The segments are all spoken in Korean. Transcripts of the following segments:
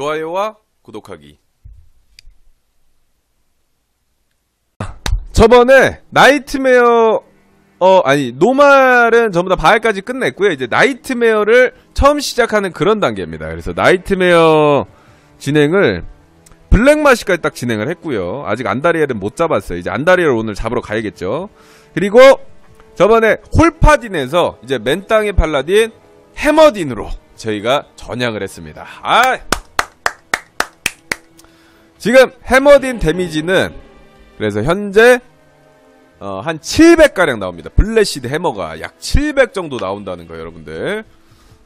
좋아요와 구독하기. 저번에 나이트메어 어 아니 노말은 전부 다 바알까지 끝냈고요. 이제 나이트메어를 처음 시작하는 그런 단계입니다. 그래서 나이트메어 진행을 블랙마시까지 딱 진행을 했고요. 아직 안다리엘은 못 잡았어요. 이제 안다리엘 오늘 잡으러 가야겠죠. 그리고 저번에 홀파딘에서 이제 맨땅의 팔라딘 해머딘으로 저희가 전향을 했습니다. 아 지금 해머딘 데미지는 그래서 현재 어, 한 700가량 나옵니다. 블레시드 해머가 약 700 정도 나온다는 거예요, 여러분들.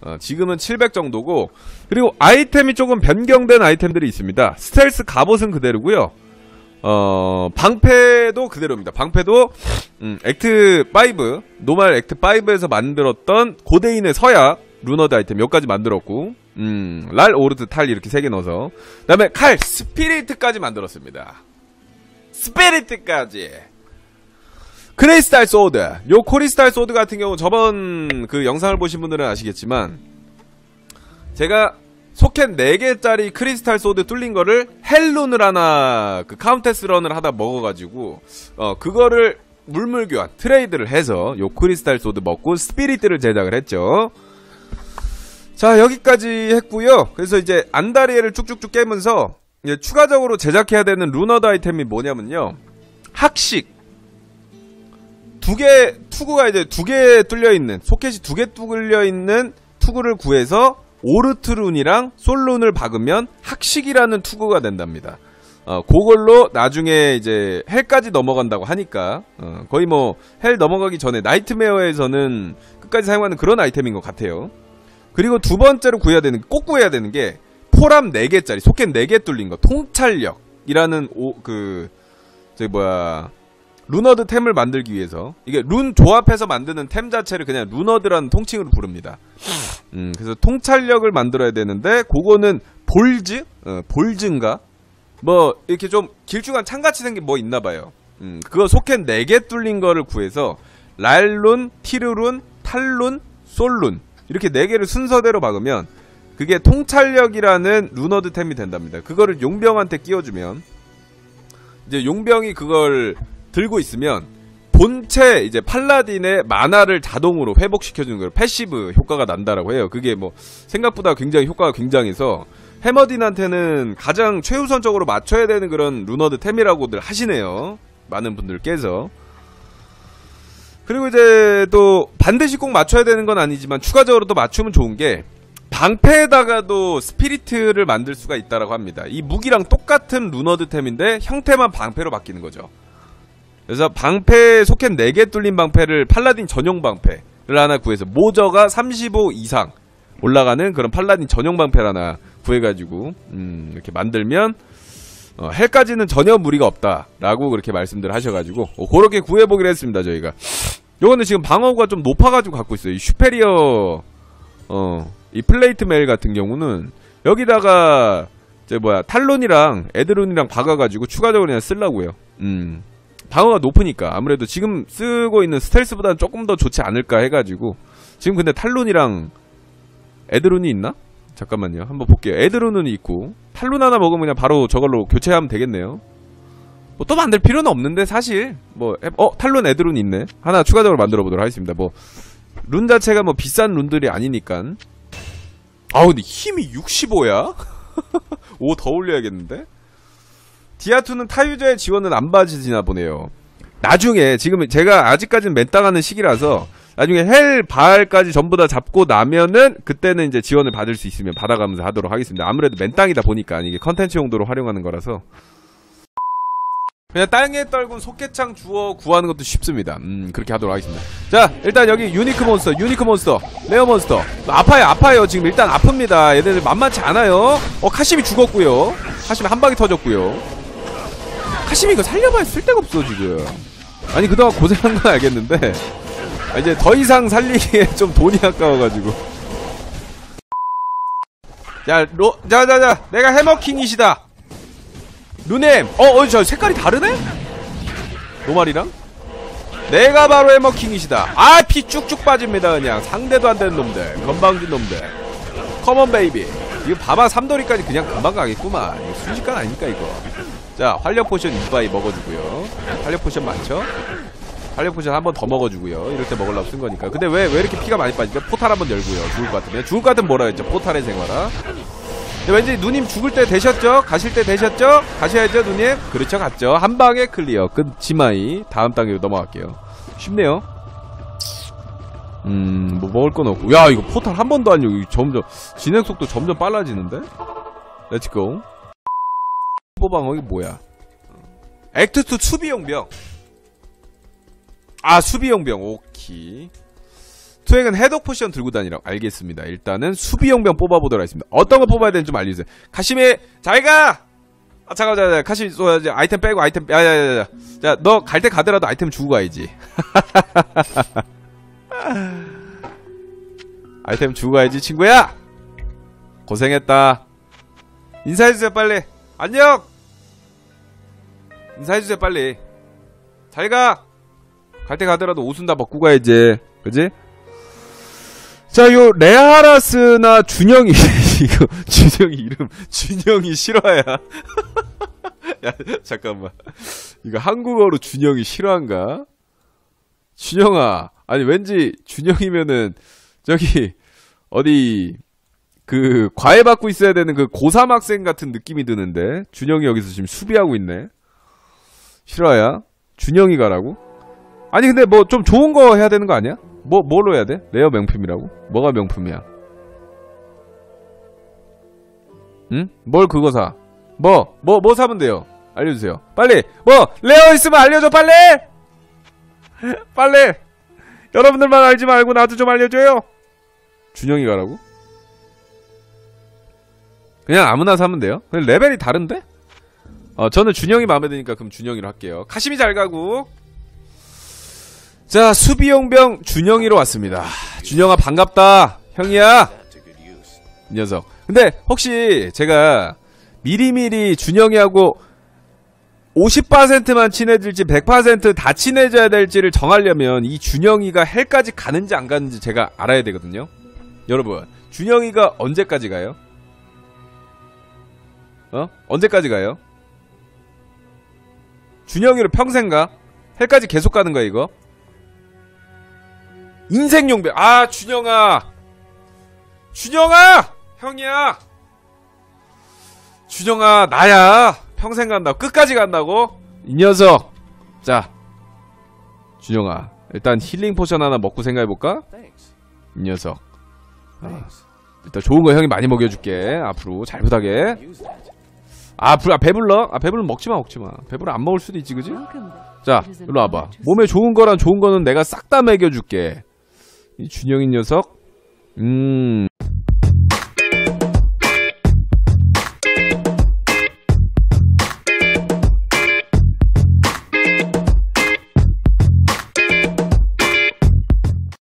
어, 지금은 700 정도고, 그리고 아이템이 조금 변경된 아이템들이 있습니다. 스텔스 갑옷은 그대로고요 어, 방패도 그대로입니다. 방패도, 음, 액트 5, 노말 액트 5에서 만들었던 고대인의 서약, 루너드 아이템 몇 가지 만들었고, 음, 랄, 오르드, 탈 이렇게 세 개 넣어서. 그 다음에 칼, 스피리트까지 만들었습니다. 스피리트까지. 크레이스탈 소드. 요 코리스탈 소드 같은 경우 저번 그 영상을 보신 분들은 아시겠지만 제가 소켓 4개짜리 크리스탈 소드 뚫린 거를 헬룬을 하나 그 카운테스 런을 하다 먹어가지고 어 그거를 물물 교환 트레이드를 해서 요 크리스탈 소드 먹고 스피리트를 제작을 했죠. 자 여기까지 했고요. 그래서 이제 안다리에를 쭉쭉쭉 깨면서 추가적으로 제작해야 되는 루너드 아이템이 뭐냐면요. 학식 두 개 투구가 이제 두 개 뚫려 있는 소켓이 두 개 뚫려 있는 투구를 구해서 오르트룬이랑 솔룬을 박으면 학식이라는 투구가 된답니다. 어, 그걸로 나중에 이제 헬까지 넘어간다고 하니까 어, 거의 뭐 헬 넘어가기 전에 나이트메어에서는 끝까지 사용하는 그런 아이템인 것 같아요. 그리고 두 번째로 구해야 되는 꼭 구해야 되는 게 포람 4개짜리 소켓 4개 뚫린 거 통찰력이라는 오, 그 저기 뭐야 루너드 템을 만들기 위해서 이게 룬 조합해서 만드는 템 자체를 그냥 루너드라는 통칭으로 부릅니다. 음, 그래서 통찰력을 만들어야 되는데 그거는 볼즈, 어, 볼즈인가? 뭐 이렇게 좀 길쭉한 창같이 생긴 뭐 있나 봐요. 음, 그거 소켓 4개 뚫린 거를 구해서 랄룬, 티르룬, 탈룬, 솔룬 이렇게 4개를 순서대로 박으면 그게 통찰력이라는 루너드 템이 된답니다. 그거를 용병한테 끼워주면 이제 용병이 그걸 들고 있으면 본체 이제 팔라딘의 만화를 자동으로 회복시켜주는 걸 패시브 효과가 난다라고 해요. 그게 뭐 생각보다 굉장히 효과가 굉장해서 해머딘한테는 가장 최우선적으로 맞춰야 되는 그런 루너드 템이라고들 하시네요. 많은 분들께서. 그리고 이제 또 반드시 꼭 맞춰야 되는 건 아니지만 추가적으로 또 맞추면 좋은 게 방패에다가도 스피리트를 만들 수가 있다라고 합니다. 이 무기랑 똑같은 루너드 템인데 형태만 방패로 바뀌는 거죠. 그래서 방패 소켓 4개 뚫린 방패를 팔라딘 전용 방패를 하나 구해서 모저가 35 이상 올라가는 그런 팔라딘 전용 방패를 하나 구해가지고 음, 이렇게 만들면 어, 헬까지는 전혀 무리가 없다라고 그렇게 말씀들 하셔가지고 어, 그렇게 구해보기로 했습니다 저희가. 요거는 지금 방어구가 좀 높아가지고 갖고 있어요. 이 슈페리어 어, 이 플레이트 메일 같은 경우는 여기다가 제 뭐야 탈론이랑 에드론이랑 박아가지고 추가적으로 그냥 쓰려고요. 음. 방어가 높으니까 아무래도 지금 쓰고 있는 스텔스보다는 조금 더 좋지 않을까 해가지고 지금 근데 탈론이랑 에드론이 있나? 잠깐만요 한번 볼게요 에드론은 있고 탈론 하나 먹으면 그냥 바로 저걸로 교체하면 되겠네요 뭐 또 만들 필요는 없는데 사실 뭐 어 탈론 에드론 있네 하나 추가적으로 만들어 보도록 하겠습니다 뭐 룬 자체가 뭐 비싼 룬들이 아니니까 아우 근데 힘이 65야? 오더 올려야겠는데? 디아2는 타유저의 지원은 안 받으시나 보네요. 나중에, 지금 제가 아직까지는 맨땅하는 시기라서, 나중에 헬, 바알까지 전부 다 잡고 나면은, 그때는 이제 지원을 받을 수 있으면 받아가면서 하도록 하겠습니다. 아무래도 맨 땅이다 보니까, 이게 컨텐츠 용도로 활용하는 거라서. 그냥 땅에 떨군 소켓창 주워 구하는 것도 쉽습니다. 음, 그렇게 하도록 하겠습니다. 자, 일단 여기 유니크 몬스터, 유니크 몬스터, 레어 몬스터. 아파요, 아파요. 지금 일단 아픕니다. 얘네들 만만치 않아요. 어, 카심이 죽었고요. 카심이 한 방에 터졌고요. 카심이 이거 살려봐야 쓸데가 없어, 지금. 아니, 그동안 고생한 건 알겠는데. 아, 이제 더 이상 살리기에 좀 돈이 아까워가지고. 자, 로, 자, 자, 자. 내가 해머킹이시다. 누님! 어, 어, 저 색깔이 다르네? 노말이랑? 내가 바로 해머킹이시다. 아, 피 쭉쭉 빠집니다, 그냥. 상대도 안 되는 놈들. 건방진 놈들. 커먼 베이비. 이거 봐봐 삼돌이까지 그냥 금방 가겠구만 이거 순식간 아닙니까 이거 자 활력 포션 이바이 먹어주고요 활력 포션 많죠 활력 포션 한 번 더 먹어주고요 이럴 때 먹으려고 쓴 거니까 근데 왜 왜 이렇게 피가 많이 빠지죠 포탈 한 번 열고요 죽을 것 같으면 죽을 것 같으면 뭐라 했죠 포탈의 생활아 왠지 누님 죽을 때 되셨죠? 가실 때 되셨죠? 가셔야죠 누님? 그렇죠 갔죠 한 방에 클리어 끝 지마이 다음 단계로 넘어갈게요 쉽네요 음, 뭐 먹을 건 없고. 야, 이거 포탈 한 번도 안 이거 점점, 진행 속도 점점 빨라지는데? 렛츠고. 뽀방어, 이게 뭐야? 액트2 수비용병. 아, 수비용병, 오키. 투행은 해독 포션 들고 다니라고. 알겠습니다. 일단은 수비용병 뽑아보도록 하겠습니다. 어떤 거 뽑아야 되는지 좀 알려주세요. 카시미, 잘 가! 아, 잠깐만, 잠깐만, 카시미, 쏘, 이제 아이템 빼고, 아이템, 야, 야, 야, 야. 자, 너갈 때 가더라도 아이템 주고 가야지. 아이템 주고 가야지 친구야 고생했다 인사해주세요 빨리 안녕 인사해주세요 빨리 잘가 갈 때 가더라도 옷은 다 벗고 가야지. 그지? 자 요 레아라스나 준영이 이거 준영이 이름 준영이 실화야 야 잠깐만. 이거 한국어로 준영이 실화인가? 준영아 아니 왠지 준영이면은 저기 어디 그 과외 받고 있어야 되는 그 고3 학생 같은 느낌이 드는데 준영이 여기서 지금 수비하고 있네. 실화야? 준영이 가라고 아니 근데 뭐 좀 좋은 거 해야 되는 거 아니야 뭐 뭘로 해야 돼 레어 명품이라고 뭐가 명품이야 응? 뭘 그거 사? 뭐, 뭐, 뭐 사면 돼요? 알려주세요. 빨리! 뭐, 레어 있으면 알려줘, 빨리! 빨리! 여러분들만 알지 말고 나도 좀 알려줘요! 준영이 가라고? 그냥 아무나 사면 돼요? 레벨이 다른데? 어, 저는 준영이 마음에 드니까 그럼 준영이로 할게요. 카심이 잘 가고. 자, 수비용병 준영이로 왔습니다. 준영아, 반갑다. 형이야. 이 녀석. 근데 혹시 제가 미리미리 준영이하고 50%만 친해질지 100%다 친해져야 될지를 정하려면 이 준영이가 헬까지 가는지 안 가는지 제가 알아야 되거든요. 여러분, 준영이가 언제까지 가요? 어? 언제까지 가요? 준영이를 평생 가? 헬까지 계속 가는 거야, 이거? 인생용배. 아, 준영아! 준영아! 형이야! 준영아, 나야! 평생 간다고. 끝까지 간다고? 이 녀석! 자. 준영아, 일단 힐링 포션 하나 먹고 생각해볼까? 이 녀석. 아, 일단 좋은 거 형이 많이 먹여줄게. 앞으로 잘 부탁해. 아, 불, 아 배불러? 아, 배불러 먹지마, 먹지마. 배불러 안 먹을 수도 있지, 그지? 자, 일로 와봐. 몸에 좋은 거랑 좋은 거는 내가 싹 다 먹여줄게. 이 준영이 녀석. 음.